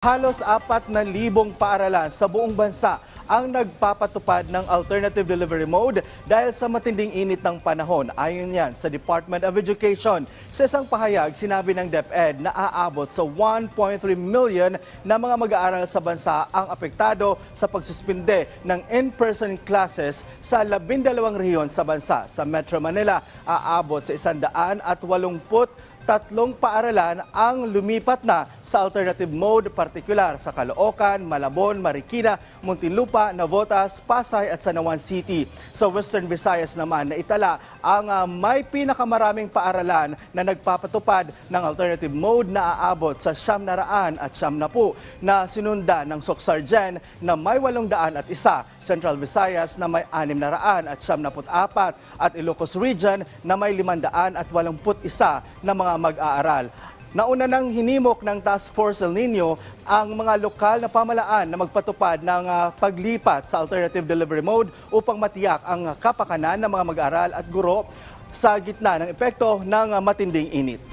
Halos apat na libong paaralan sa buong bansa ang nagpapatupad ng alternative delivery mode dahil sa matinding init ng panahon. Ayon yan sa Department of Education. Sa isang pahayag, sinabi ng DepEd na aabot sa 1.3 million na mga mag-aaral sa bansa ang apektado sa pagsuspinde ng in-person classes sa labindalawang rehiyon sa bansa. Sa Metro Manila, aabot sa 180 tatlong paaralan ang lumipat na sa alternative mode, partikular sa Caloocan, Malabon, Marikina, Muntinlupa, Navotas, Pasay at Sanawan City. Sa Western Visayas naman, naitala ang ah, may pinakamaraming paaralan na nagpapatupad ng alternative mode na aabot sa siyam na raan at siyam na po na sinunda ng Socsargen na may walong daan at isa, Central Visayas na may anim na raan at siyam na apat at Ilocos Region na may limandaan at walamput isa na mga mag-aaral. Nauna nang hinimok ng Task Force El Nino ang mga lokal na pamalaan na magpatupad ng ah, paglipat sa alternative delivery mode upang matiyak ang kapakanan ng mga mag-aaral at guro sa gitna ng epekto ng ah, matinding init.